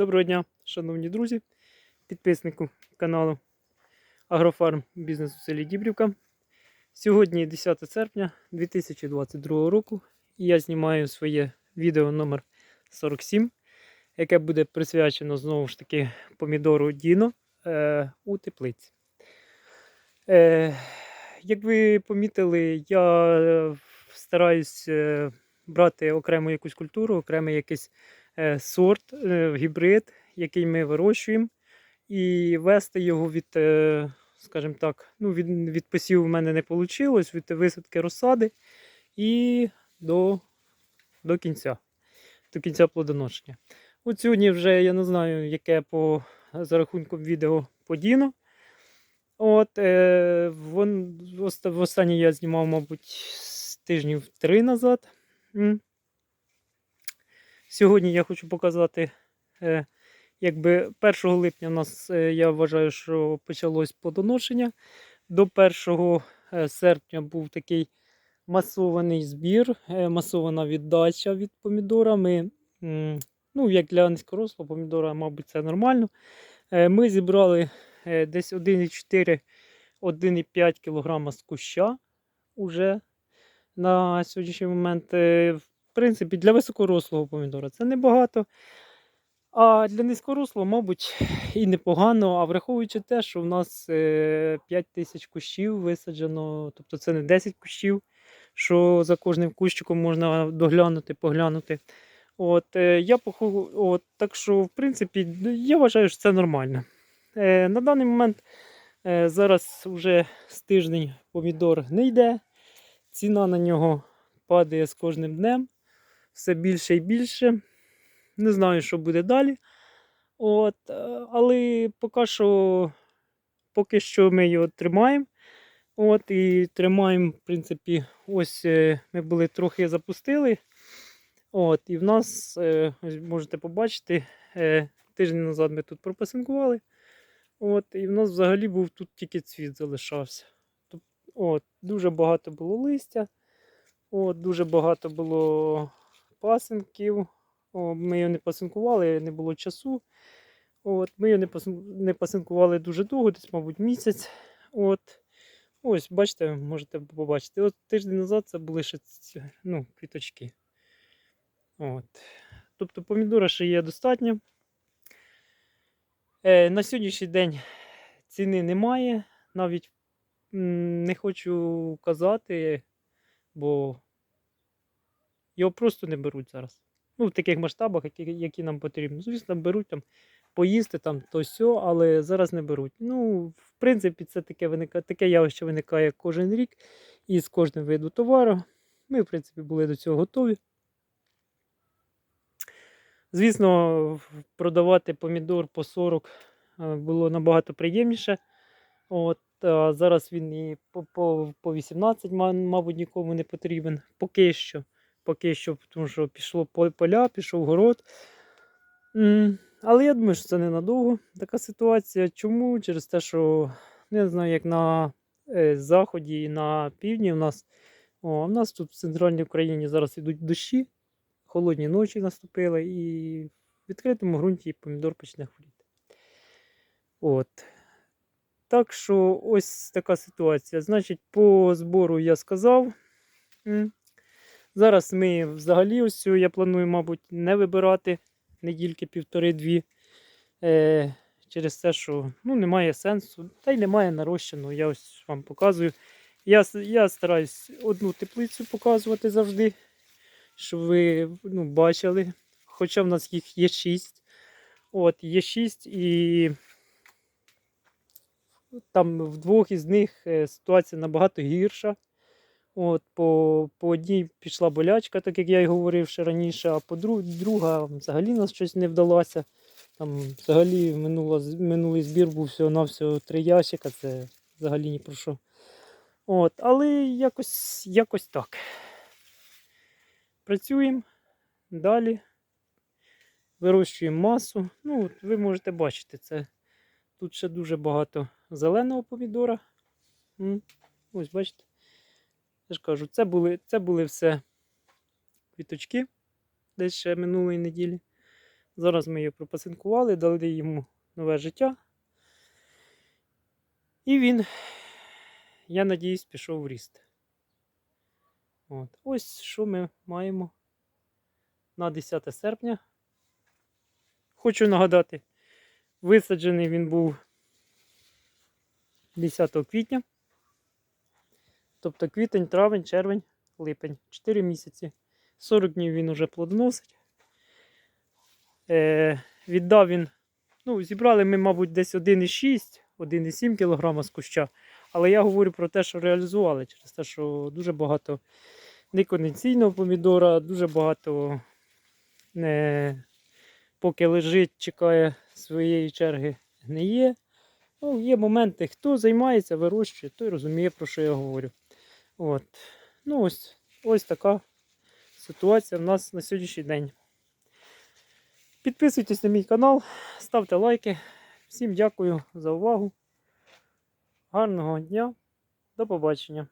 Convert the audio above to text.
Доброго дня, шановні друзі, підписнику каналу Агрофарм Бізнес у селі Дібрівка. Сьогодні 10 серпня 2022 року і я знімаю своє відео номер 47, яке буде присвячено знову ж таки помідору Діно е, у теплиці. Е, як ви помітили, я е, стараюсь е, брати окрему якусь культуру, окремий якийсь е, сорт, е, гібрид, який ми вирощуємо, і вести його від, е, скажімо так, ну, від, від посіву в мене не вийшло, від висадки розсади і до, до кінця, до кінця плодоношення. От сьогодні вже я не знаю, яке по за рахунком відео подіно. От, е, вон, оста- востаннє я знімав, мабуть, з тижнів три назад. Сьогодні я хочу показати, е, якби 1 липня у нас, е, я вважаю, що почалось плодоношення. До 1 е, серпня був такий масований збір, масована віддача від помідора. Ми, ну, як для низькорослого помідора, мабуть, це нормально. Ми зібрали десь 1,4-1,5 кг з куща уже на сьогоднішній момент. Е, В принципі, для високорослого помідора це небагато. А для низькорослого, мабуть, і непогано. А враховуючи те, що в нас 5 тисяч кущів висаджено, тобто це не 10 кущів, що за кожним кущиком можна доглянути, поглянути. От, е, я поху... От, так що, в принципі, я вважаю, що це нормально. Е, на даний момент е, зараз вже з тиждень помідор не йде. Ціна на нього падає з кожним днем. Все більше і більше. Не знаю, що буде далі. От, е, але поки що, поки що ми його тримаємо. От, і тримаємо, в принципі, ось е, ми були трохи запустили. От, і в нас, е, ось можете побачити, тиждень назад ми тут пропасинкували. От, і в нас взагалі був тут тільки цвіт залишався. От, дуже багато було листя, от, дуже багато було пасинків. О, ми його не пасинкували, не було часу. От, ми його не, пасин- пасинкували дуже довго, десь, мабуть, місяць. От. Ось, бачите, можете побачити. От тиждень назад це були ще ну, квіточки. От. Тобто помідора ще є достатньо. Е, на сьогоднішній день ціни немає. Навіть м, не хочу казати, бо його просто не беруть зараз. Ну, в таких масштабах, які, які нам потрібно. Звісно, беруть там поїсти там то сьо, але зараз не беруть. Ну, в принципі, це таке виника, таке явище виникає кожен рік і з кожним виду товару. Ми, в принципі, були до цього готові. Звісно, продавати помідор по 40 е, було набагато приємніше. От, а зараз він і по, по, по 18, мабуть, нікому не потрібен. Поки що. Поки що, тому що пішло поля, пішов город. Але я думаю, що це ненадовго така ситуація. Чому? Через те, що ну, не знаю, як на е, заході і на півдні у нас. О, в нас тут в центральній Україні зараз ідуть дощі, холодні ночі наступили, і в відкритому ґрунті помідор почне хворіти. От. Так що ось така ситуація. Значить, по збору я сказав. Зараз ми взагалі ось цю я планую, мабуть, не вибирати недільки півтори-дві. Е, через те, що ну, немає сенсу, та й немає нарощеного. Я ось вам показую. Я, я стараюсь одну теплицю показувати завжди, щоб ви ну, бачили. Хоча в нас їх є шість. От, є шість і там в двох із них е, ситуація набагато гірша. От, по, по одній пішла болячка, так як я й говорив ще раніше, а по друг, друга взагалі нас щось не вдалося. Там взагалі минула, минулий збір був всього-навсього три ящика, це взагалі ні про що. От, але якось, якось так. Працюємо далі. Вирощуємо масу. Ну, от ви можете бачити, це тут ще дуже багато зеленого помідора. Ось, бачите. Я ж кажу, це були, це були все квіточки десь ще минулої неділі. Зараз ми її пропасинкували, дали йому нове життя. І він, я надіюсь, пішов в ріст. От. Ось що ми маємо на 10 серпня. Хочу нагадати, висаджений він був 10 квітня. Тобто квітень, травень, червень, липень. 4 місяці. 40 днів він уже плодоносить. Е, віддав він. Ну, зібрали ми, мабуть, десь 1,6, 1,7 кг з куща. Але я говорю про те, що реалізували через те, що дуже багато неконденційного помідора, дуже багато не, поки лежить, чекає своєї черги, гниє. Ну, є моменти, хто займається, вирощує, той розуміє, про що я говорю. От. Ну, ось, ось така ситуація в нас на сьогоднішній день. Підписуйтесь на мій канал, ставте лайки. Всім дякую за увагу. Гарного дня. До побачення.